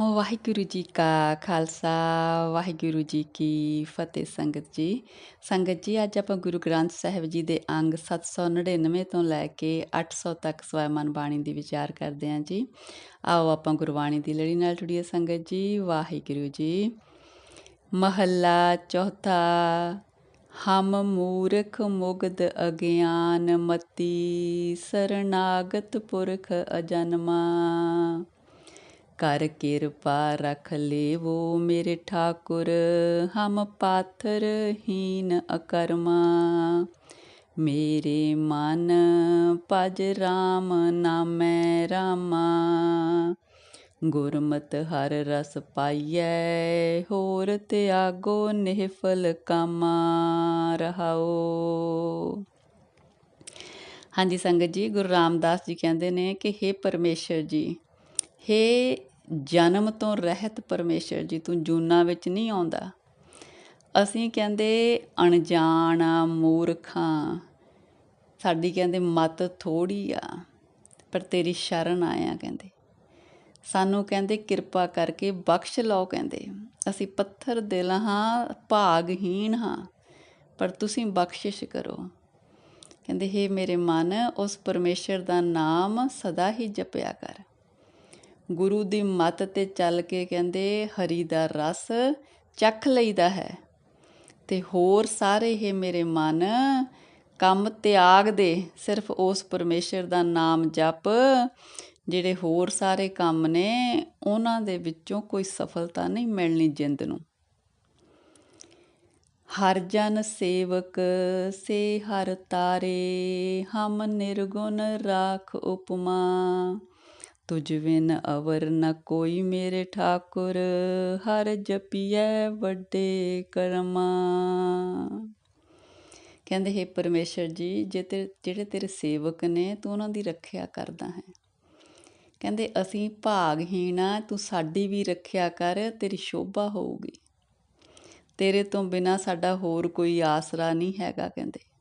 ਵਾਹਿਗੁਰੂ ਜੀ ਕਾ ਖਾਲਸਾ ਵਾਹਿਗੁਰੂ ਜੀ ਕੀ ਫਤਿਹ ਸੰਗਤ ਜੀ ਸੰਗਤ ਜੀ ਅੱਜ ਆਪਾਂ ਗੁਰੂ ਗ੍ਰੰਥ ਸਾਹਿਬ ਜੀ ਦੇ ਅੰਗ 799 ਤੋਂ ਲੈ ਕੇ 800 ਤੱਕ ਸਵੈਮਨ ਬਾਣੀ ਦੀ ਵਿਚਾਰ ਕਰਦੇ ਹਾਂ ਜੀ। ਆਓ ਆਪਾਂ ਗੁਰਬਾਣੀ ਦੀ ਲੜੀ ਨਾਲ ਜੁੜੀਏ ਸੰਗਤ ਜੀ। ਵਾਹਿਗੁਰੂ ਜੀ ਮਹੱਲਾ ਚੌਥਾ। ਹਮ ਮੂਰਖ ਮੁਗਦ ਅਗਿਆਨ ਮਤੀ, ਸਰਨਾਗਤ ਪੁਰਖ ਅਜਨਮਾ। ਕਰ ਕਿਰਪਾ ਰਖ ਲੇਵੋ ਮੇਰੇ ਠਾਕੁਰ, ਹਮ ਪਾਥਰ ਹੀਨ ਅਕਰਮਾ। ਮੇਰੇ ਮਨ ਪਜ ਰਾਮ ਨਾਮੈ ਰਾਮਾ। ਗੁਰਮਤ ਹਰ ਰਸ ਪਾਈਐ, ਹੋਰ ਤਿਆਗੋ ਨਿਹਫਲ ਕਾਮਾ ਰਹਾਓ। ਹਾਂਜੀ ਸੰਗਤ ਜੀ, ਗੁਰੂ ਰਾਮਦਾਸ ਜੀ ਕਹਿੰਦੇ ਨੇ ਕਿ हे ਪਰਮੇਸ਼ਰ ਜੀ हे ਜਨਮ ਤੋਂ ਰਹਿਤ ਪਰਮੇਸ਼ਰ ਜੀ ਤੂੰ ਜੂਨਾ ਵਿੱਚ ਨਹੀਂ ਆਉਂਦਾ। ਅਸੀਂ ਕਹਿੰਦੇ ਅਣਜਾਣ ਮੂਰਖਾਂ, ਸਾਡੀ ਕਹਿੰਦੇ ਮਤ ਥੋੜੀ ਆ, ਪਰ ਤੇਰੀ ਸ਼ਰਨ ਆਇਆ ਕਹਿੰਦੇ। ਸਾਨੂੰ ਕਹਿੰਦੇ ਕਿਰਪਾ ਕਰਕੇ ਬਖਸ਼ ਲਓ ਕਹਿੰਦੇ। ਅਸੀਂ ਪੱਥਰ ਦਿਲ ਹਾਂ, ਭਾਗਹੀਣ ਹਾਂ, ਪਰ ਤੁਸੀਂ ਬਖਸ਼ਿਸ਼ ਕਰੋ। ਕਹਿੰਦੇ हे ਮੇਰੇ ਮਨ, ਉਸ ਪਰਮੇਸ਼ਰ ਦਾ ਨਾਮ ਸਦਾ ਹੀ ਜਪਿਆ ਕਰ। ਗੁਰੂ ਦੀ ਮੱਤ ਤੇ ਚੱਲ ਕੇ ਕਹਿੰਦੇ, ਹਰੀ ਦਾ ਰਸ ਚੱਖ ਲਈਦਾ ਹੈ ਤੇ ਹੋਰ ਸਾਰੇ ਇਹ ਮੇਰੇ ਮਨ, ਕੰਮ ਤਿਆਗ ਦੇ। ਸਿਰਫ ਉਸ ਪਰਮੇਸ਼ਰ ਦਾ ਨਾਮ ਜਪ, ਜਿਹੜੇ ਹੋਰ ਸਾਰੇ ਕੰਮ ਨੇ, ਉਹਨਾਂ ਦੇ ਵਿੱਚੋਂ ਕੋਈ ਸਫਲਤਾ ਨਹੀਂ ਮਿਲਣੀ ਜਿੰਦ ਨੂੰ। ਹਰ ਜਨ ਸੇਵਕ ਸੇ ਹਰ ਤਾਰੇ, ਹਮ ਨਿਰਗੁਣ ਰਾਖ ਉਪਮਾ। ਤੁਝ ਵਿਨ ਅਵਰ ਨ ਕੋਈ ਮੇਰੇ ਠਾਕੁਰ, ਹਰ ਜਪੀਐ ਵੱਡੇ ਕਰਮਾ। ਕਹਿੰਦੇ, ਹੈ ਪਰਮੇਸ਼ਰ ਜੀ, ਜੇ ਤੇ, ਜਿਹੜੇ ਤੇਰੇ ਸੇਵਕ ਨੇ, ਤੂੰ ਉਹਨਾਂ ਦੀ ਰੱਖਿਆ ਕਰਦਾ ਹੈ। ਕਹਿੰਦੇ, ਅਸੀਂ ਭਾਗਹੀਣ ਆ, ਤੂੰ ਸਾਡੀ ਵੀ ਰੱਖਿਆ ਕਰ, ਤੇਰੀ ਸ਼ੋਭਾ ਹੋਊਗੀ। ਤੇਰੇ ਤੋਂ ਬਿਨਾ ਸਾਡਾ ਹੋਰ ਕੋਈ ਆਸਰਾ ਨਹੀਂ ਹੈਗਾ, ਕਹਿੰਦੇ।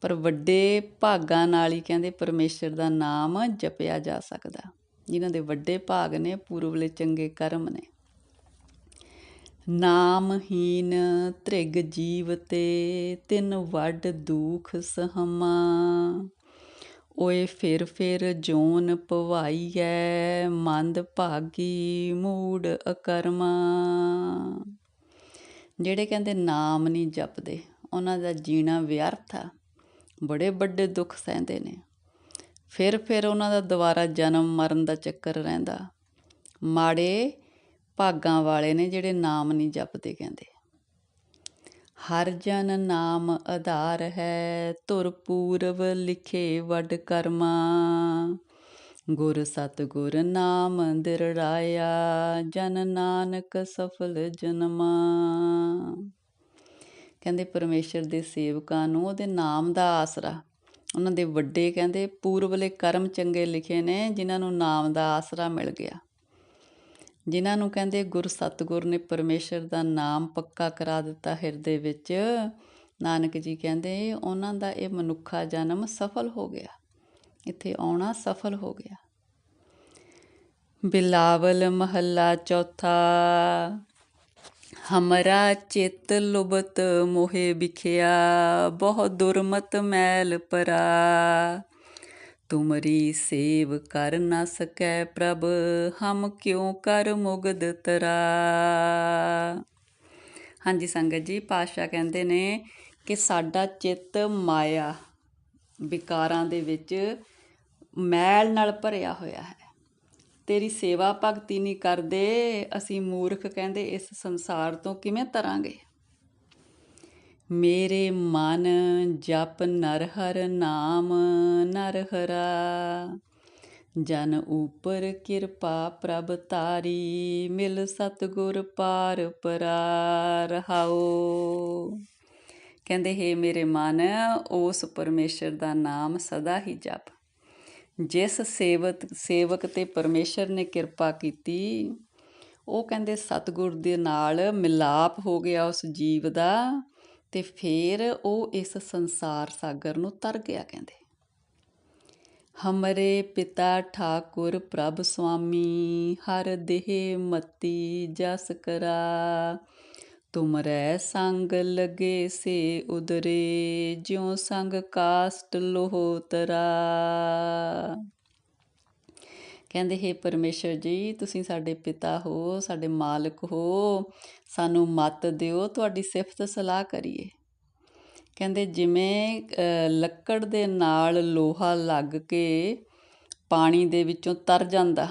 ਪਰ ਵੱਡੇ ਭਾਗਾਂ ਨਾਲ ਹੀ ਕਹਿੰਦੇ ਪਰਮੇਸ਼ਰ ਦਾ ਨਾਮ ਜਪਿਆ ਜਾ ਸਕਦਾ। ਜਿਨ੍ਹਾਂ ਦੇ ਵੱਡੇ ਭਾਗ ਨੇ ਪੂਰਵਲੇ ਚੰਗੇ ਕਰਮ ਨੇ। ਨਾਮਹੀਨ ਤ੍ਰਿਗ ਜੀਵ ਤੇ ਤਿੰਨ ਵੱਡ ਦੁਖ ਸਹਮਾ। ਓਏ ਫਿਰ ਫਿਰ ਜੋਨ ਪਵਾਈਐ, ਮੰਦ ਭਾਗੀ ਮੂੜ ਅਕਰਮਾ। ਜਿਹੜੇ ਕਹਿੰਦੇ ਨਾਮ ਨਹੀਂ ਜਪਦੇ, ਉਹਨਾਂ ਦਾ ਜੀਣਾ ਵਿਅਰਥ ਆ। ਬੜੇ ਵੱਡੇ ਦੁੱਖ ਸਹਿੰਦੇ ਨੇ। ਫਿਰ ਫਿਰ ਉਹਨਾਂ ਦਾ ਦੁਬਾਰਾ ਜਨਮ ਮਰਨ ਦਾ ਚੱਕਰ ਰਹਿੰਦਾ। ਮਾੜੇ ਭਾਗਾਂ ਵਾਲੇ ਨੇ ਜਿਹੜੇ ਨਾਮ ਨਹੀਂ ਜਪਦੇ ਕਹਿੰਦੇ। ਹਰ ਜਨ ਨਾਮ ਆਧਾਰ ਹੈ ਤੁਰ ਪੂਰਵ ਲਿਖੇ ਵੱਡ ਕਰਮਾ। ਗੁਰ ਸਤ ਗੁਰ ਨਾਮ ਦਿਰੜਾਇਆ, ਜਨ ਨਾਨਕ ਸਫਲ ਜਨਮਾ। ਕਹਿੰਦੇ ਪਰਮੇਸ਼ਰ ਦੇ ਸੇਵਕਾਂ ਨੂੰ, ਉਹਦੇ ਨਾਮ ਦਾ ਆਸਰਾ। ਉਹਨਾਂ ਦੇ ਵੱਡੇ ਕਹਿੰਦੇ ਪੂਰਵਲੇ ਕਰਮ ਚੰਗੇ ਲਿਖੇ ਨੇ, ਜਿਨ੍ਹਾਂ ਨੂੰ ਨਾਮ ਦਾ ਆਸਰਾ ਮਿਲ ਗਿਆ। ਜਿਨ੍ਹਾਂ ਨੂੰ ਕਹਿੰਦੇ ਗੁਰ ਸਤਗੁਰ ਨੇ ਪਰਮੇਸ਼ਰ ਦਾ ਨਾਮ ਪੱਕਾ ਕਰਾ ਦਿੱਤਾ ਹਿਰਦੇ ਵਿੱਚ, ਨਾਨਕ ਜੀ ਕਹਿੰਦੇ ਉਹਨਾਂ ਦਾ ਇਹ ਮਨੁੱਖਾ ਜਨਮ ਸਫਲ ਹੋ ਗਿਆ। ਇੱਥੇ ਆਉਣਾ ਸਫਲ ਹੋ ਗਿਆ। ਬਿਲਾਵਲ ਮਹੱਲਾ ਚੌਥਾ। ਹਮਰਾ ਚਿਤ ਲੁਬਤ ਮੋਹਿ ਵਿਖਿਆ ਬਹੁ ਦੁਰਮਤ ਮੈਲ ਪਰਾ। ਤੁਮਰੀ ਸੇਵ ਕਰ ਨਾ ਸਕੈ ਪ੍ਰਭ, ਹਮ ਕਿਉ ਕਰ ਮੁਗਦ ਤਰਾ। ਹਾਂਜੀ ਸੰਗਤ ਜੀ ਪਾਸ਼ਾ ਕਹਿੰਦੇ ਨੇ ਕਿ ਸਾਡਾ ਚਿੱਤ ਮਾਇਆ ਵਿਕਾਰਾਂ ਦੇ ਵਿੱਚ ਮੈਲ ਨਾਲ ਭਰਿਆ ਹੋਇਆ ਹੈ। ਤੇਰੀ ਸੇਵਾ ਭਗਤੀ ਨਹੀਂ ਕਰਦੇ, ਅਸੀਂ ਮੂਰਖ ਕਹਿੰਦੇ ਇਸ ਸੰਸਾਰ ਤੋਂ ਕਿਵੇਂ ਤਰਾਂਗੇ? ਮੇਰੇ ਮਨ ਜਪ ਨਰ ਹਰ ਨਾਮ ਨਰ ਹਰਾ ਜਨ ਉਪਰ ਕਿਰਪਾ ਪ੍ਰਭ ਤਾਰੀ, ਮਿਲ ਸਤਗੁਰ ਪਾਰ ਪਰਾ ਰਹਾਓ ਕਹਿੰਦੇ, ਹੈ ਮੇਰੇ ਮਨ, ਉਸ ਪਰਮੇਸ਼ਰ ਦਾ ਨਾਮ ਸਦਾ ਹੀ ਜਪ। ਜਿਸ ਸੇਵਤ ਸੇਵਕ ਤੇ ਪਰਮੇਸ਼ਰ ਨੇ ਕਿਰਪਾ ਕੀਤੀ, ਉਹ ਕਹਿੰਦੇ, ਸਤਗੁਰ ਦੇ ਨਾਲ ਮਿਲਾਪ ਹੋ ਗਿਆ ਉਸ ਜੀਵ ਦਾ ਤੇ ਫੇਰ ਉਹ ਇਸ ਸੰਸਾਰ ਸਾਗਰ ਨੂੰ ਤਰ ਗਿਆ, ਕਹਿੰਦੇ। ਹਮਰੇ ਪਿਤਾ ਠਾਕੁਰ ਪ੍ਰਭ ਸੁਆਮੀ, ਹਰ ਦੇਹ ਮਤੀ ਜਸ ਕਰਾ ਤੁਮਰੈ ਸੰਗ ਲਗੇ ਸੇ ਉਦਰੇ, ਜਿਉ ਸੰਗ ਕਾਸਟ ਲੋਹ ਤਰਾ। ਕਹਿੰਦੇ, ਹੈ ਪਰਮੇਸ਼ਰ ਜੀ, ਤੁਸੀਂ ਸਾਡੇ ਪਿਤਾ ਹੋ, ਸਾਡੇ ਮਾਲਕ ਹੋ, ਸਾਨੂੰ ਮਤ ਦਿਓ, ਤੁਹਾਡੀ ਸਿਫਤ ਸਲਾਹ ਕਰੀਏ। ਕਹਿੰਦੇ, ਜਿਵੇਂ ਲੱਕੜ ਦੇ ਨਾਲ ਲੋਹਾ ਲੱਗ ਕੇ ਪਾਣੀ ਦੇ ਵਿੱਚੋਂ ਤਰ ਜਾਂਦਾ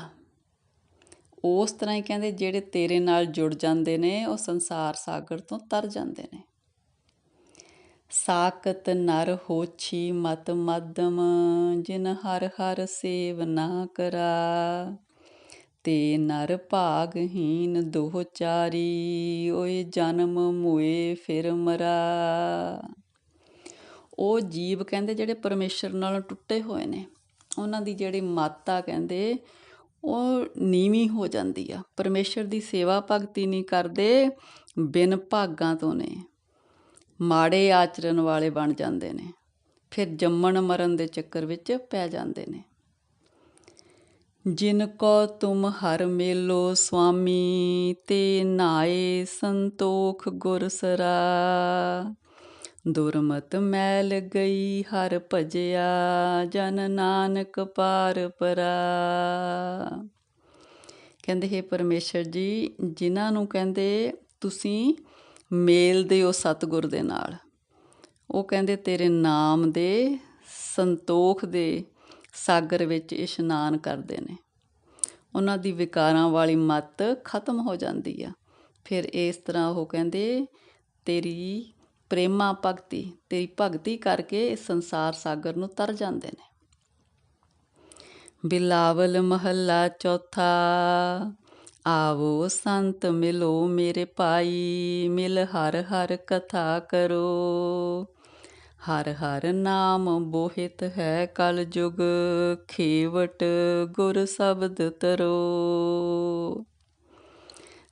ਉਸ ਤਰ੍ਹਾਂ ਹੀ ਕਹਿੰਦੇ ਜਿਹੜੇ ਤੇਰੇ ਨਾਲ ਜੁੜ ਜਾਂਦੇ ਨੇ, ਉਹ ਸੰਸਾਰ ਸਾਗਰ ਤੋਂ ਤਰ ਜਾਂਦੇ ਨੇ। ਸਾਕਤ ਨਰ ਹੋਛੀ ਮਤ ਮਦਮ ਜਿਨ ਹਰ ਹਰ ਸੇਵ ਨਾ ਕਰਾ। ਤੇ ਨਰ ਭਾਗਹੀਨ ਦੋਹ ਚਾਰੀ, ਓਏ ਜਨਮ ਮੋਏ ਫਿਰ ਮਰਾ। ਉਹ ਜੀਵ ਕਹਿੰਦੇ ਜਿਹੜੇ ਪਰਮੇਸ਼ਰ ਨਾਲ ਟੁੱਟੇ ਹੋਏ ਨੇ, ਉਹਨਾਂ ਦੀ ਜਿਹੜੀ ਮਾਤਾ ਕਹਿੰਦੇ ਉਹ ਨੀਵੀਂ ਹੋ ਜਾਂਦੀ ਆ। ਪਰਮੇਸ਼ਰ ਦੀ ਸੇਵਾ ਭਗਤੀ ਨਹੀਂ ਕਰਦੇ, ਬਿਨ ਭਾਗਾਂ ਤੋਂ ਨੇ। ਮਾੜੇ ਆਚਰਨ ਵਾਲੇ ਬਣ ਜਾਂਦੇ ਨੇ। ਫਿਰ ਜੰਮਣ ਮਰਨ ਦੇ ਚੱਕਰ ਵਿੱਚ ਪੈ ਜਾਂਦੇ ਨੇ। ਜਿਨ ਕੋ ਤੁਮ ਹਰ ਮੇਲੋ ਸੁਆਮੀ, ਤੇ ਨਾਏ ਸੰਤੋਖ ਗੁਰਸਰਾ। ਦੁਰਮਤ ਮੈਲ ਗਈ ਹਰ ਭਜਿਆ, ਜਨ ਨਾਨਕ ਪਾਰ ਪਰਾ। ਕਹਿੰਦੇ, ਹੈ ਪਰਮੇਸ਼ਰ ਜੀ, ਜਿਨ੍ਹਾਂ ਨੂੰ ਕਹਿੰਦੇ ਤੁਸੀਂ ਮੇਲ ਦਿਓ ਸਤਗੁਰ ਦੇ ਨਾਲ, ਉਹ ਕਹਿੰਦੇ ਤੇਰੇ ਨਾਮ ਦੇ ਸੰਤੋਖ ਦੇ ਸਾਗਰ ਵਿੱਚ ਇਸ਼ਨਾਨ ਕਰਦੇ ਨੇ। ਉਹਨਾਂ ਦੀ ਵਿਕਾਰਾਂ ਵਾਲੀ ਮਤ ਖਤਮ ਹੋ ਜਾਂਦੀ ਆ। ਫਿਰ ਇਸ ਤਰ੍ਹਾਂ ਉਹ ਕਹਿੰਦੇ, ਤੇਰੀ ਪ੍ਰੇਮਾ ਭਗਤੀ ਤੇਰੀ ਭਗਤੀ ਕਰਕੇ ਇਸ ਸੰਸਾਰ ਸਾਗਰ ਨੂੰ ਤਰ ਜਾਂਦੇ ਨੇ। ਬਿਲਾਵਲ ਮਹੱਲਾ ਚੌਥਾ, ਆਵੋ ਸੰਤ ਮਿਲੋ ਮੇਰੇ ਭਾਈ, ਮਿਲ ਹਰ ਹਰ ਕਥਾ ਕਰੋ। ਹਰ ਹਰ ਨਾਮ ਬੋਹਿਤ ਹੈ ਕਲ ਜੁਗ, ਖੇਵਟ ਗੁਰ ਸ਼ਬਦ ਤਰੋ।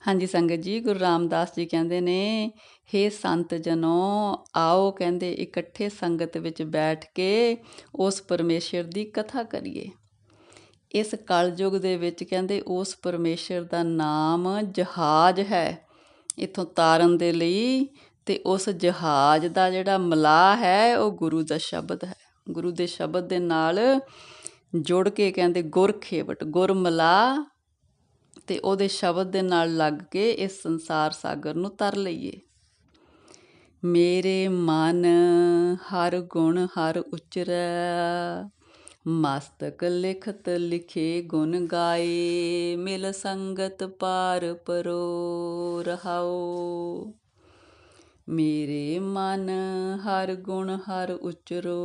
ਹਾਂਜੀ ਸੰਗਤ ਜੀ, ਗੁਰੂ ਰਾਮਦਾਸ ਜੀ ਕਹਿੰਦੇ ਨੇ हे ਸੰਤ ਜਨੋ, ਆਓ ਕਹਿੰਦੇ ਇਕੱਠੇ ਸੰਗਤ ਵਿੱਚ ਬੈਠ ਕੇ ਉਸ ਪਰਮੇਸ਼ਰ ਦੀ ਕਥਾ ਕਰੀਏ। ਇਸ ਕਲਯੁਗ ਦੇ ਵਿੱਚ ਕਹਿੰਦੇ ਉਸ ਪਰਮੇਸ਼ਰ ਦਾ ਨਾਮ ਜਹਾਜ਼ ਹੈ। ਇਥੋਂ ਤਾਰਨ ਦੇ ਲਈ ਤੇ ਉਸ ਜਹਾਜ਼ ਦਾ ਜਿਹੜਾ ਮਲਾਹ ਹੈ, ਉਹ ਗੁਰੂ ਦਾ ਸ਼ਬਦ ਹੈ। ਗੁਰੂ ਦੇ ਸ਼ਬਦ ਦੇ ਨਾਲ ਜੁੜ ਕੇ ਕਹਿੰਦੇ ਗੁਰ ਖੇਵਟ ਗੁਰ ਮਲਾਹ ਤੇ ਉਹਦੇ ਸ਼ਬਦ ਦੇ ਨਾਲ ਲੱਗ ਕੇ ਇਸ ਸੰਸਾਰ ਸਾਗਰ ਨੂੰ ਤਰ ਲਈਏ। ਮੇਰੇ ਮਨ ਹਰ ਗੁਣ ਹਰ ਉਚਰੈ, ਮਸਤਕ ਲਿਖਤ ਲਿਖੇ ਗੁਣ ਗਾਏ, ਮਿਲ ਸੰਗਤ ਪਾਰ ਪਰੋ ਰਹਾਓ। ਮੇਰੇ ਮਨ ਹਰ ਗੁਣ ਹਰ ਉਚਰੋ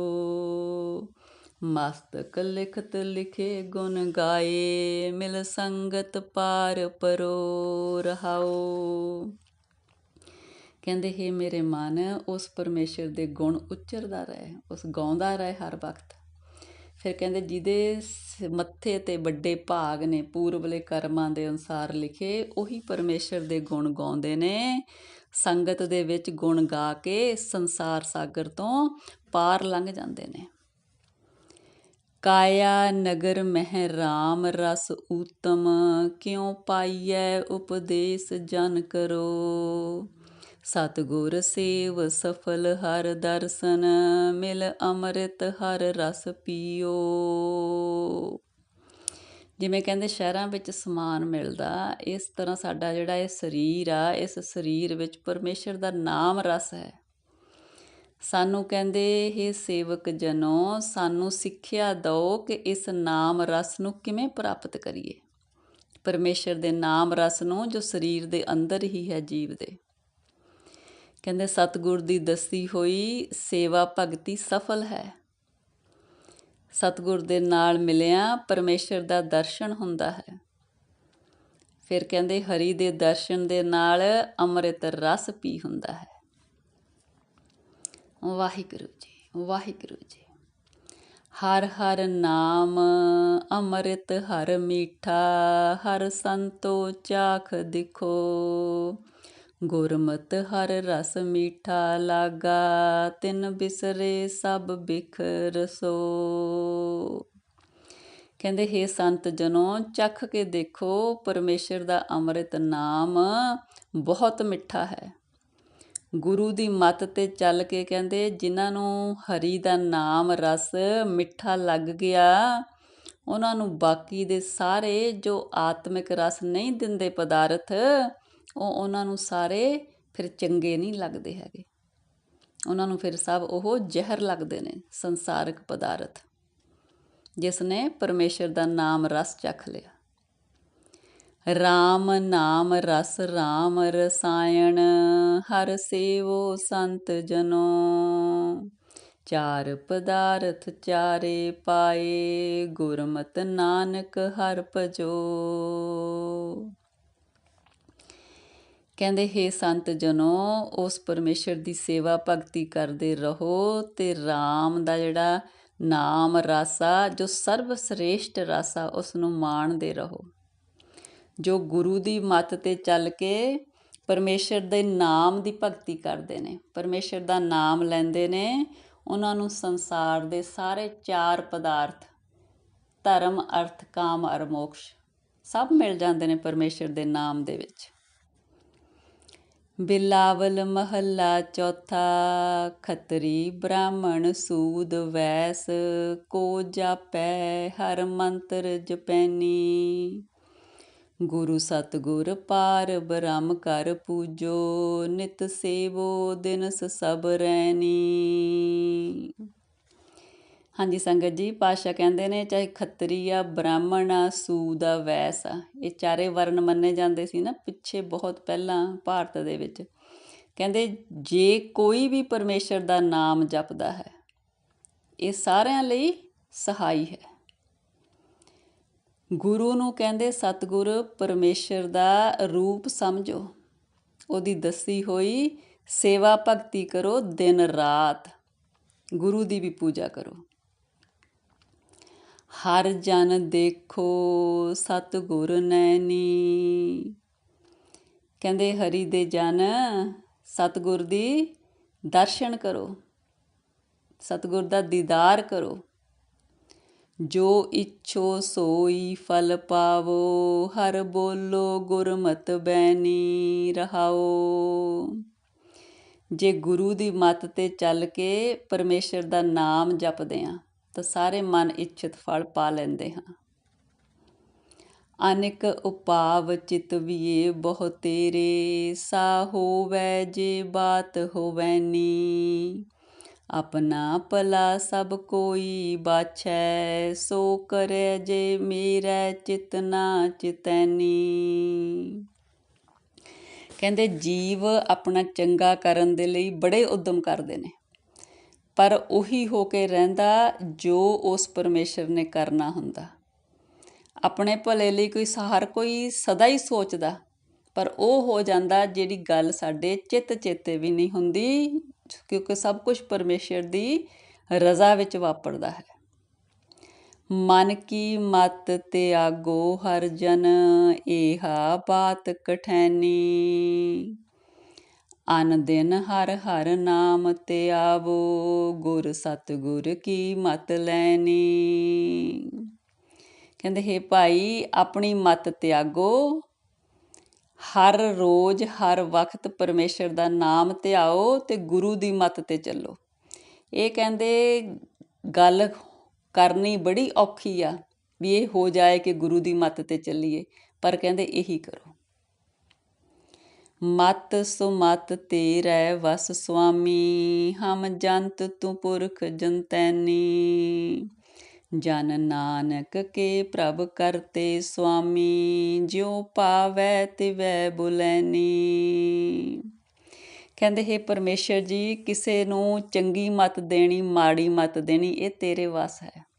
ਮਸਤਕ ਲਿਖਤ ਲਿਖੇ ਗੁਣ ਗਾਏ, ਮਿਲ ਸੰਗਤ ਪਾਰ ਪਰੋ ਰਹਾਓ ਕਹਿੰਦੇ, ਹੈ ਮੇਰੇ ਮਨ, ਉਸ ਪਰਮੇਸ਼ਰ ਦੇ ਗੁਣ ਉਚਰਦਾ ਰਹੇ, ਉਸ ਗਾਉਂਦਾ ਰਹੇ ਹਰ ਵਕਤ। ਫਿਰ ਕਹਿੰਦੇ, ਜਿਹਦੇ ਮੱਥੇ ਤੇ ਵੱਡੇ ਭਾਗ ਨੇ ਪੂਰਬਲੇ ਕਰਮਾਂ ਦੇ ਅਨਸਾਰ ਲਿਖੇ, ਉਹੀ ਪਰਮੇਸ਼ਰ ਦੇ ਗੁਣ ਗਾਉਂਦੇ ਨੇ। ਸੰਗਤ ਦੇ ਵਿੱਚ ਗੁਣ ਗਾ ਕੇ ਸੰਸਾਰ ਸਾਗਰ ਤੋਂ ਪਾਰ ਲੰਘ ਜਾਂਦੇ ਨੇ। ਕਾਇਆ ਨਗਰ ਮਹਿ ਰਾਮ ਰਸ ਊਤਮ, ਕਿਉ ਪਾਈਐ ਉਪਦੇਸ਼ ਜਨ ਕਰੋ? ਸਤਗੁਰ ਸੇਵ ਸਫਲ ਹਰ ਦਰਸ਼ਨ, ਮਿਲ ਅੰਮ੍ਰਿਤ ਹਰ ਰਸ ਪੀਓ। ਜਿਵੇਂ ਕਹਿੰਦੇ, ਸ਼ਹਿਰਾਂ ਵਿੱਚ ਸਮਾਨ ਮਿਲਦਾ, ਇਸ ਤਰ੍ਹਾਂ ਸਾਡਾ ਜਿਹੜਾ ਇਹ ਸਰੀਰ ਆ, ਇਸ ਸਰੀਰ ਵਿੱਚ ਪਰਮੇਸ਼ਰ ਦਾ ਨਾਮ ਰਸ ਹੈ। ਸਾਨੂੰ ਕਹਿੰਦੇ ਇਹ ਸੇਵਕ ਜਨੋ, ਸਾਨੂੰ ਸਿੱਖਿਆ ਦਿਓ ਕਿ ਇਸ ਨਾਮ ਰਸ ਨੂੰ ਕਿਵੇਂ ਪ੍ਰਾਪਤ ਕਰੀਏ। ਪਰਮੇਸ਼ਰ ਦੇ ਨਾਮ ਰਸ ਨੂੰ ਜੋ ਸਰੀਰ ਦੇ ਅੰਦਰ ਹੀ ਹੈ ਜੀਵ ਦੇ। ਕਹਿੰਦੇ ਸਤਗੁਰ ਦੀ ਦਸੀ ਹੋਈ, ਸੇਵਾ ਭਗਤੀ ਸਫਲ ਹੈ। ਸਤਗੁਰ ਦੇ ਨਾਲ ਮਿਲਿਆ ਪਰਮੇਸ਼ਰ ਦਾ ਦਰਸ਼ਨ ਹੁੰਦਾ ਹੈ। ਫਿਰ ਕਹਿੰਦੇ ਹਰੀ ਦੇ ਦਰਸ਼ਨ ਦੇ ਨਾਲ ਅੰਮ੍ਰਿਤ ਰਸ ਪੀ ਹੁੰਦਾ ਹੈ। ਵਾਹਿਗੁਰੂ ਜੀ ਵਾਹਿਗੁਰੂ ਜੀ। ਹਰ ਹਰ ਨਾਮ ਅੰਮ੍ਰਿਤ, ਹਰ ਮੀਠਾ, ਹਰ ਸੰਤੋ ਚਾਖ ਦਿਖੋ। ਗੁਰਮਤ ਹਰ ਰਸ ਮੀਠਾ ਲਾਗਾ, ਤਿਨ ਬਿਸਰੇ ਸਭ ਬਿਖ ਰਸੋ ਕਹਿੰਦੇ, ਹੇ ਸੰਤ ਜਨੋ, ਚੱਖ ਕੇ ਦੇਖੋ, ਪਰਮੇਸ਼ਰ ਦਾ ਅੰਮ੍ਰਿਤ ਨਾਮ ਬਹੁਤ ਮਿੱਠਾ ਹੈ। ਗੁਰੂ ਦੀ ਮੱਤ ਤੇ ਚੱਲ ਕੇ ਕਹਿੰਦੇ, ਜਿਨ੍ਹਾਂ ਨੂੰ ਹਰੀ ਦਾ ਨਾਮ ਰਸ ਮਿੱਠਾ ਲੱਗ ਗਿਆ, ਉਹਨਾਂ ਨੂੰ ਬਾਕੀ ਦੇ ਸਾਰੇ ਜੋ ਆਤਮਿਕ ਰਸ ਨਹੀਂ ਦਿੰਦੇ ਪਦਾਰਥ, ਉਹ ਉਹਨਾਂ ਨੂੰ ਸਾਰੇ ਫਿਰ ਚੰਗੇ ਨਹੀਂ ਲੱਗਦੇ ਹੈਗੇ। ਉਹਨਾਂ ਨੂੰ ਫਿਰ ਸਭ ਉਹ ਜ਼ਹਿਰ ਲੱਗਦੇ ਨੇ, ਸੰਸਾਰਿਕ ਪਦਾਰਥ। ਜਿਸ ਨੇ ਪਰਮੇਸ਼ਰ ਦਾ ਨਾਮ ਰਸ ਚੱਖ ਲਿਆ। RAM ਨਾਮ ਰਸ RAM ਰਸਾਇਣ, ਹਰ ਸੇਵੋ ਸੰਤ ਜਨੋ। ਚਾਰ ਪਦਾਰਥ ਚਾਰੇ ਪਾਏ, ਗੁਰਮਤ ਨਾਨਕ ਹਰ ਭਜੋ। ਕਹਿੰਦੇ, ਹੇ ਸੰਤ ਜਨੋ, ਉਸ ਪਰਮੇਸ਼ਰ ਦੀ ਸੇਵਾ ਭਗਤੀ ਕਰਦੇ ਰਹੋ ਤੇ RAM ਦਾ ਜਿਹੜਾ ਨਾਮ ਰਸਾ ਜੋ ਸਰਵ ਸ੍ਰੇਸ਼ਟ ਰਸਾ ਉਸ ਨੂੰ ਮਾਣਦੇ ਰਹੋ। ਜੋ ਗੁਰੂ ਦੀ ਮੱਤ ਤੇ ਚੱਲ ਕੇ ਪਰਮੇਸ਼ਰ ਦੇ ਨਾਮ ਦੀ ਭਗਤੀ ਕਰਦੇ ਨੇ, ਪਰਮੇਸ਼ਰ ਦਾ ਨਾਮ ਲੈਂਦੇ ਨੇ, ਉਹਨਾਂ ਨੂੰ ਸੰਸਾਰ ਦੇ ਸਾਰੇ ਚਾਰ ਪਦਾਰਥ, ਧਰਮ, ਅਰਥ, ਕਾਮ ਅਰ ਮੋਕਸ਼ ਸਭ ਮਿਲ ਜਾਂਦੇ ਨੇ ਪਰਮੇਸ਼ਰ ਦੇ ਨਾਮ ਦੇ ਵਿੱਚ। ਬਿਲਾਵਲ ਮਹੱਲਾ ਚੌਥਾ, ਖਤਰੀ ਬ੍ਰਾਹਮਣ ਸੂਦ ਵੈਸ, ਕੋ ਜਾਪੈ ਹਰ ਮੰਤਰ ਜਪੈਨੀ। ਗੁਰੂ ਸਤਗੁਰ ਪਾਰ ਬ੍ਰਹਮ ਕਰ ਪੂਜੋ, ਨਿਤ ਸੇਵੋ ਦਿਨਸ ਸਭ ਰੈਣੀ। ਹਾਂਜੀ ਸੰਗਤ ਜੀ ਪਾਸ਼ਾ ਕਹਿੰਦੇ ਨੇ, ਚਾਹੇ ਖੱਤਰੀ ਆ, ਬ੍ਰਾਹਮਣ ਆ, ਸੂਦ ਆ, ਵੈਸ ਆ, ਇਹ ਚਾਰੇ ਵਰਨ ਮੰਨੇ ਜਾਂਦੇ ਸੀ ਨਾ ਪਿੱਛੇ ਬਹੁਤ ਪਹਿਲਾਂ ਭਾਰਤ ਦੇ ਵਿੱਚ। ਕਹਿੰਦੇ, ਜੇ ਕੋਈ ਵੀ ਪਰਮੇਸ਼ਰ ਦਾ ਨਾਮ ਜਪਦਾ ਹੈ, ਇਹ ਸਾਰਿਆਂ ਲਈ ਸਹਾਈ ਹੈ। ਗੁਰੂ ਨੂੰ ਕਹਿੰਦੇ, ਸਤਿਗੁਰ, ਪਰਮੇਸ਼ਰ ਦਾ ਰੂਪ ਸਮਝੋ। ਉਹਦੀ ਦੱਸੀ ਹੋਈ, ਸੇਵਾ ਭਗਤੀ ਕਰੋ ਦਿਨ ਰਾਤ। ਗੁਰੂ ਦੀ ਵੀ ਪੂਜਾ ਕਰੋ। ਹਰ ਜਨ ਦੇਖੋ, ਸਤਿਗੁਰ ਨੈਣੀ। ਕਹਿੰਦੇ, ਹਰੀ ਦੇ ਜਨ, ਸਤਿਗੁਰ ਦੀ ਦਰਸ਼ਨ ਕਰੋ। ਸਤਿਗੁਰ ਦਾ ਦੀਦਾਰ ਕਰੋ। ਜੋ ਇੱਛੋ ਸੋਈ ਫਲ ਪਾਵੋ, ਹਰ ਬੋਲੋ ਗੁਰਮਤ ਬੈਨੀ ਰਹਾਓ। ਜੇ ਗੁਰੂ ਦੀ ਮੱਤ ਤੇ ਚੱਲ ਕੇ ਪਰਮੇਸ਼ਰ ਦਾ ਨਾਮ ਜਪਦੇ ਆ, ਤਾਂ ਸਾਰੇ ਮਨ ਇੱਛਤ ਫਲ ਪਾ ਲੈਂਦੇ ਹਾਂ। ਅਨੇਕ ਉਪਾਵ ਚਿਤ ਵੀਏ, ਬਹੁ ਤੇਰੇ, ਸਾ ਹੋਵੈ ਜੇ ਬਾਤ ਹੋਵੈਨੀ ਆਪਣਾ ਭਲਾ ਸਭ ਕੋਈ ਬਾਛੈ, ਸੋ ਕਰੇ ਜੇ ਮੇਰਾ ਚਿਤਨਾ ਚਿਤੈਨੀ। ਕਹਿੰਦੇ ਜੀਵ ਆਪਣਾ ਚੰਗਾ ਕਰਨ ਦੇ ਲਈ ਬੜੇ ਉਦਮ ਕਰਦੇ ਨੇ। ਪਰ ਉਹੀ ਹੋ ਕੇ ਰਹਿੰਦਾ ਜੋ ਉਸ ਪਰਮੇਸ਼ਰ ਨੇ ਕਰਨਾ ਹੁੰਦਾ। ਆਪਣੇ ਭਲੇ ਲਈ ਕੋਈ ਹਰ ਕੋਈ ਸਦਾ ਹੀ ਸੋਚਦਾ, ਪਰ ਉਹ ਹੋ ਜਾਂਦਾ ਜਿਹੜੀ ਗੱਲ ਸਾਡੇ ਚਿੱਤ ਚੇਤੇ ਵੀ ਨਹੀਂ ਹੁੰਦੀ ਕਿਉਂਕਿ ਸਭ ਕੁਝ ਪਰਮੇਸ਼ਰ ਦੀ ਰਜ਼ਾ ਵਿੱਚ ਵਾਪਰਦਾ ਹੈ। ਮਨ ਕੀ ਮਤ ਤੇ ਆਗੋ ਹਰ ਜਨ, ਏਹਾ ਬਾਤ ਕਠੈਨੀ। ਅਨ ਦਿਨ ਹਰ ਹਰ ਨਾਮ ਤੇ ਆਵੋ, ਗੁਰ ਸਤਗੁਰ ਕੀ ਮਤ ਲੈਣੀ ਕਹਿੰਦੇ, ਹੈ ਭਾਈ, ਆਪਣੀ ਮਤ ਤਿਆਗੋ ਹਰ ਰੋਜ਼, ਹਰ ਵਕਤ ਪਰਮੇਸ਼ਰ ਦਾ ਨਾਮ ਧਿਆਓ ਤੇ ਗੁਰੂ ਦੀ ਮੱਤ ਤੇ ਚੱਲੋ। ਇਹ ਕਹਿੰਦੇ, ਗੱਲ ਕਰਨੀ ਬੜੀ ਔਖੀ ਆ ਵੀ ਇਹ ਹੋ ਜਾਏ ਕਿ ਗੁਰੂ ਦੀ ਮੱਤ ਤੇ ਚੱਲੀਏ, ਪਰ ਕਹਿੰਦੇ ਇਹੀ ਕਰੋ। ਮਤ ਸੁਮਤ ਤੇਰੇ ਵਸ ਸੁਆਮੀ, ਹਮ ਜੰਤ ਤੂੰ ਪੁਰਖ ਜੰਤੈਨੀ ਜਨ ਨਾਨਕ ਕੇ ਪ੍ਰਭ ਕਰਤੇ ਸੁਆਮੀ, ਜਿਉ ਪਾਵੈ ਤਿਵੈ ਬੁਲੈਨੀ। ਕਹਿੰਦੇ, ਹੈ ਪਰਮੇਸ਼ਰ ਜੀ, ਕਿਸੇ ਨੂੰ ਚੰਗੀ ਮਤ ਦੇਣੀ, ਮਾੜੀ ਮਤ ਦੇਣੀ, ਇਹ ਤੇਰੇ ਵਸ ਹੈ।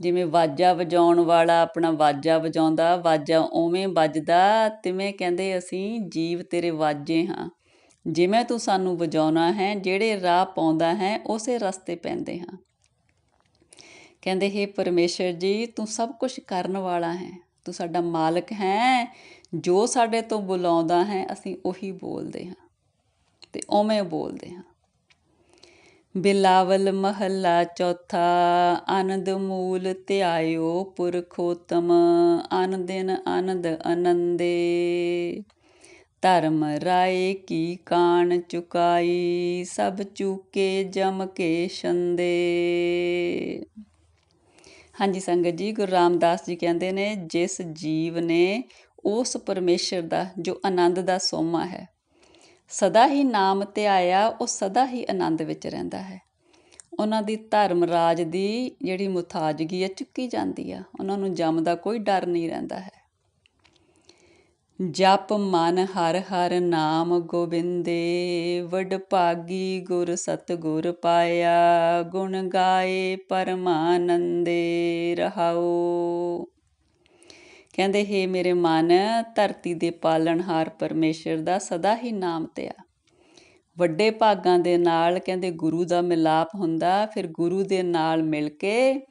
ਜਿਵੇਂ ਵਾਜਾ ਵਜਾਉਣ ਵਾਲਾ ਆਪਣਾ ਵਾਜਾ ਵਜਾਉਂਦਾ, ਵਾਜਾ ਉਵੇਂ ਵੱਜਦਾ, ਤਿਵੇਂ ਕਹਿੰਦੇ ਅਸੀਂ ਜੀਵ ਤੇਰੇ ਵਾਜੇ ਹਾਂ। ਜਿਵੇਂ ਤੂੰ ਸਾਨੂੰ ਵਜਾਉਣਾ ਹੈ, ਜਿਹੜੇ ਰਾਹ ਪਾਉਂਦਾ ਹੈ, ਉਸੇ ਰਸਤੇ ਪੈਂਦੇ ਹਾਂ। ਕਹਿੰਦੇ, ਹੈ ਪਰਮੇਸ਼ਰ ਜੀ, ਤੂੰ ਸਭ ਕੁਝ ਕਰਨ ਵਾਲਾ ਹੈ। ਤੂੰ ਸਾਡਾ ਮਾਲਕ ਹੈ। ਜੋ ਸਾਡੇ ਤੋਂ ਬੁਲਾਉਂਦਾ ਹੈ, ਅਸੀਂ ਉਹੀ ਬੋਲਦੇ ਹਾਂ ਤੇ ਉਵੇਂ ਬੋਲਦੇ ਹਾਂ। ਬਿਲਾਵਲ ਮਹੱਲਾ ਚੌਥਾ, ਆਨੰਦ ਮੂਲ ਧਿਆਇਓ ਪੁਰਖੋਤਮ ਅਨ ਆਨੰਦ ਅਨੰਦੇ ਧਰਮ ਰਾਏ ਕੀ ਕਾਣ ਚੁਕਾਈ, ਸਭ ਚੂਕੇ ਜਮ ਕੇ ਛੰਦੇ। ਹਾਂਜੀ ਸੰਗਤ ਜੀ, ਗੁਰੂ ਰਾਮਦਾਸ ਜੀ ਕਹਿੰਦੇ ਨੇ, ਜਿਸ ਜੀਵ ਨੇ ਉਸ ਪਰਮੇਸ਼ਰ ਦਾ, ਜੋ ਆਨੰਦ ਦਾ ਸੋਮਾ ਹੈ, ਸਦਾ ਹੀ ਨਾਮ ਧਿਆਇਆ, ਉਹ ਸਦਾ ਹੀ ਆਨੰਦ ਵਿੱਚ ਰਹਿੰਦਾ ਹੈ। ਉਹਨਾਂ ਦੀ ਧਰਮ ਰਾਜ ਦੀ ਜਿਹੜੀ ਮੁਤਾਜਗੀ ਹੈ, ਚੁੱਕੀ ਜਾਂਦੀ ਆ। ਉਹਨਾਂ ਨੂੰ ਜਮ ਦਾ ਕੋਈ ਡਰ ਨਹੀਂ ਰਹਿੰਦਾ ਹੈ। ਜਪ ਮਨ ਹਰ ਹਰ ਨਾਮ ਗੋਬਿੰਦੇ ਵਡ ਭਾਗੀ ਗੁਰ ਸਤਗੁਰ ਪਾਇਆ, ਗੁਣ ਗਾਏ ਪਰਮਾਨੰਦੇ ਰਹਾਓ ਕਹਿੰਦੇ, ਹੈ ਮੇਰੇ ਮਨ, ਧਰਤੀ ਦੇ ਪਾਲਣਹਾਰ ਪਰਮੇਸ਼ਰ ਦਾ ਸਦਾ ਹੀ ਨਾਮ ਤੇ ਆ। ਵੱਡੇ ਭਾਗਾਂ ਦੇ ਨਾਲ ਕਹਿੰਦੇ, ਗੁਰੂ ਦਾ ਮਿਲਾਪ ਹੁੰਦਾ, ਫਿਰ ਗੁਰੂ ਦੇ ਨਾਲ ਮਿਲ ਕੇ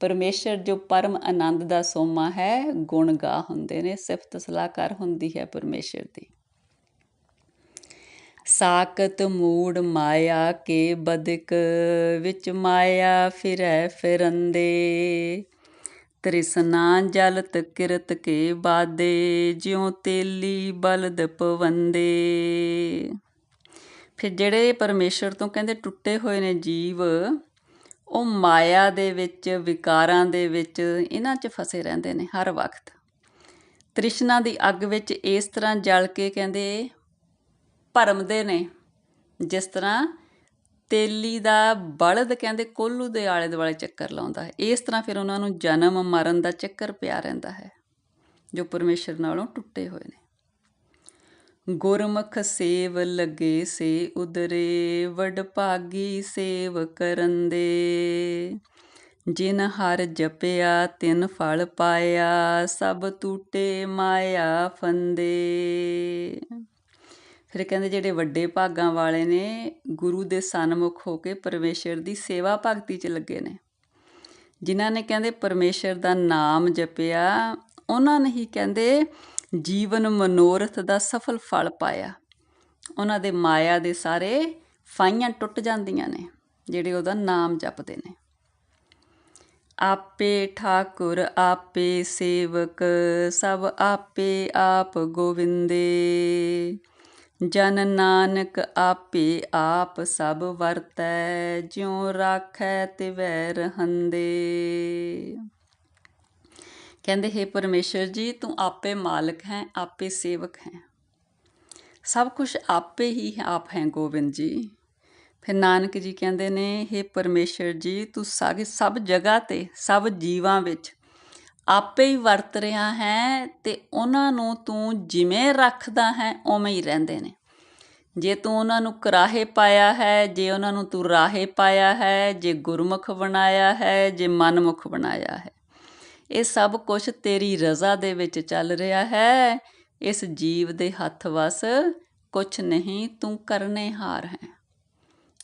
ਪਰਮੇਸ਼ਰ ਜੋ ਪਰਮ ਆਨੰਦ ਦਾ ਸੋਮਾ ਹੈ, ਗੁਣ ਗਾ ਹੁੰਦੇ ਨੇ, ਸਿਫਤ ਸਲਾਹਕਾਰ ਹੁੰਦੀ ਹੈ ਪਰਮੇਸ਼ਰ ਦੀ। ਸਾਕਤ ਮੂੜ ਮਾਇਆ ਕੇ ਬਦਕ, ਵਿੱਚ ਮਾਇਆ ਫਿਰੈ ਫਿਰੰਦੇ। ਤ੍ਰਿਸਨਾ ਜਲਤ ਕਿਰਤ ਕੇ ਬਾਦੇ, ਜਿਉ ਤੇਲੀ ਬਲਦ ਪਵੰਦੇ। ਫਿਰ ਜਿਹੜੇ ਪਰਮੇਸ਼ਰ ਤੋਂ ਕਹਿੰਦੇ ਟੁੱਟੇ ਹੋਏ ਨੇ ਜੀਵ ਉਹ ਮਾਇਆ ਦੇ ਵਿੱਚ, ਵਿਕਾਰਾਂ ਦੇ ਵਿੱਚ, ਇਹਨਾਂ 'ਚ ਫਸੇ ਰਹਿੰਦੇ ਨੇ ਹਰ ਵਕਤ। ਤ੍ਰਿਸ਼ਨਾ ਦੀ ਅੱਗ ਵਿੱਚ ਇਸ ਤਰ੍ਹਾਂ ਜਲ ਕੇ ਕਹਿੰਦੇ ਭਰਮਦੇ ਨੇ, ਜਿਸ ਤਰ੍ਹਾਂ ਤੇਲੀ ਦਾ ਬਲਦ ਕਹਿੰਦੇ ਕੋਲੂ ਦੇ ਆਲੇ ਦੁਆਲੇ ਚੱਕਰ ਲਾਉਂਦਾ ਹੈ। ਇਸ ਤਰ੍ਹਾਂ ਫਿਰ ਉਹਨਾਂ ਨੂੰ ਜਨਮ ਮਰਨ ਦਾ ਚੱਕਰ ਪਿਆ ਰਹਿੰਦਾ ਹੈ, ਜੋ ਪਰਮੇਸ਼ਰ ਨਾਲੋਂ ਟੁੱਟੇ ਹੋਏ ਨੇ। ਗੁਰਮੁਖ ਸੇਵ ਲਗੇ ਸੇ ਉਦਰੇ, ਵਡ ਭਾਗੀ ਸੇਵ ਕਰਨ ਦੇ। ਜਿਨ ਹਰ ਜਪਿਆ, ਤਿਨ ਫਲ ਪਾਇਆ, ਸਭ ਟੂਟੇ ਮਾਇਆ ਫੰਦੇ। ਫਿਰ ਕਹਿੰਦੇ ਜਿਹੜੇ ਵੱਡੇ ਭਾਗਾਂ ਵਾਲੇ ਨੇ, ਗੁਰੂ ਦੇ ਸਨਮੁਖ ਹੋ ਕੇ ਪਰਮੇਸ਼ਰ ਦੀ ਸੇਵਾ ਭਗਤੀ 'ਚ ਲੱਗੇ ਨੇ। ਜਿਨ੍ਹਾਂ ਨੇ ਕਹਿੰਦੇ ਪਰਮੇਸ਼ਰ ਦਾ ਨਾਮ ਜਪਿਆ, ਉਹਨਾਂ ਨੇ ਹੀ ਕਹਿੰਦੇ ਜੀਵਨ ਮਨੋਰਥ ਦਾ ਸਫਲ ਫਲ ਪਾਇਆ। ਉਹਨਾਂ ਦੇ ਮਾਇਆ ਦੇ ਸਾਰੇ ਫਾਈਆਂ ਟੁੱਟ ਜਾਂਦੀਆਂ ਨੇ, ਜਿਹੜੇ ਉਹਦਾ ਨਾਮ ਜਪਦੇ ਨੇ। ਆਪੇ ਠਾਕੁਰ, ਆਪੇ ਸੇਵਕ, ਸਭ ਆਪੇ ਆਪ ਗੋਵਿੰਦੇ। ਜਨ ਨਾਨਕ ਆਪੇ ਆਪ ਸਭ ਵਰਤੈ, ਜਿਉ ਰਾਖੈ ਤਿਵੈ ਰਹੰਦੇ। ਕਹਿੰਦੇ, ਹੈ ਪਰਮੇਸ਼ਰ ਜੀ, ਤੂੰ ਆਪੇ ਮਾਲਕ ਹੈ, ਆਪੇ ਸੇਵਕ ਹੈ। ਸਭ ਕੁਝ ਆਪੇ ਹੀ ਆਪ ਹੈ, ਗੋਬਿੰਦ ਜੀ। ਫਿਰ ਨਾਨਕ ਜੀ ਕਹਿੰਦੇ ਨੇ हे ਪਰਮੇਸ਼ਰ ਜੀ, ਤੂੰ ਸਾਰੇ, ਸਭ ਜਗ੍ਹਾ ਤੇ, ਸਭ ਜੀਵਾਂ ਵਿੱਚ ਆਪੇ ਹੀ ਵਰਤ ਰਿਹਾ ਹੈ ਤੇ ਉਹਨਾਂ ਨੂੰ ਤੂੰ ਜਿਵੇਂ ਰੱਖਦਾ ਹੈ, ਉਵੇਂ ਹੀ ਰਹਿੰਦੇ ਨੇ। ਜੇ ਤੂੰ ਉਹਨਾਂ ਨੂੰ ਕਰਾਹੇ ਪਾਇਆ ਹੈ, ਜੇ ਉਹਨਾਂ ਨੂੰ ਤੂੰ ਰਾਹੇ ਪਾਇਆ ਹੈ, ਜੇ ਗੁਰਮੁਖ ਬਣਾਇਆ ਹੈ, ਜੇ ਮਨਮੁਖ ਬਣਾਇਆ ਹੈ ਇਹ ਸਭ ਕੁਝ ਤੇਰੀ ਰਜ਼ਾ ਦੇ ਵਿੱਚ ਚੱਲ ਰਿਹਾ ਹੈ। ਇਸ ਜੀਵ ਦੇ ਹੱਥ ਵਸ ਕੁਝ ਨਹੀਂ, ਤੂੰ ਕਰਨੇ ਹਾਰ ਹੈ।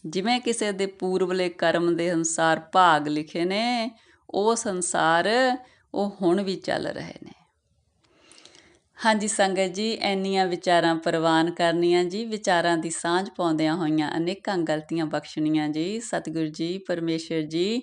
ਜਿਵੇਂ ਕਿਸੇ ਦੇ ਪੂਰਵਲੇ ਕਰਮ ਦੇ ਅਨਸਾਰ ਭਾਗ ਲਿਖੇ ਨੇ, ਉਹ ਸੰਸਾਰ ਉਹ ਹੁਣ ਵੀ ਚੱਲ ਰਹੇ ਨੇ। ਹਾਂਜੀ ਸੰਗਤ ਜੀ ਐਨੀਆਂ ਵਿਚਾਰਾਂ ਪ੍ਰਵਾਨ ਕਰਨੀਆਂ ਜੀ, ਵਿਚਾਰਾਂ ਦੀ ਸਾਂਝ ਪਾਉਂਦਿਆਂ ਹੋਈਆਂ ਅਨੇਕਾਂ ਗਲਤੀਆਂ ਬਖਸ਼ਣੀਆਂ ਜੀ। ਸਤਿਗੁਰੂ ਜੀ ਪਰਮੇਸ਼ਰ ਜੀ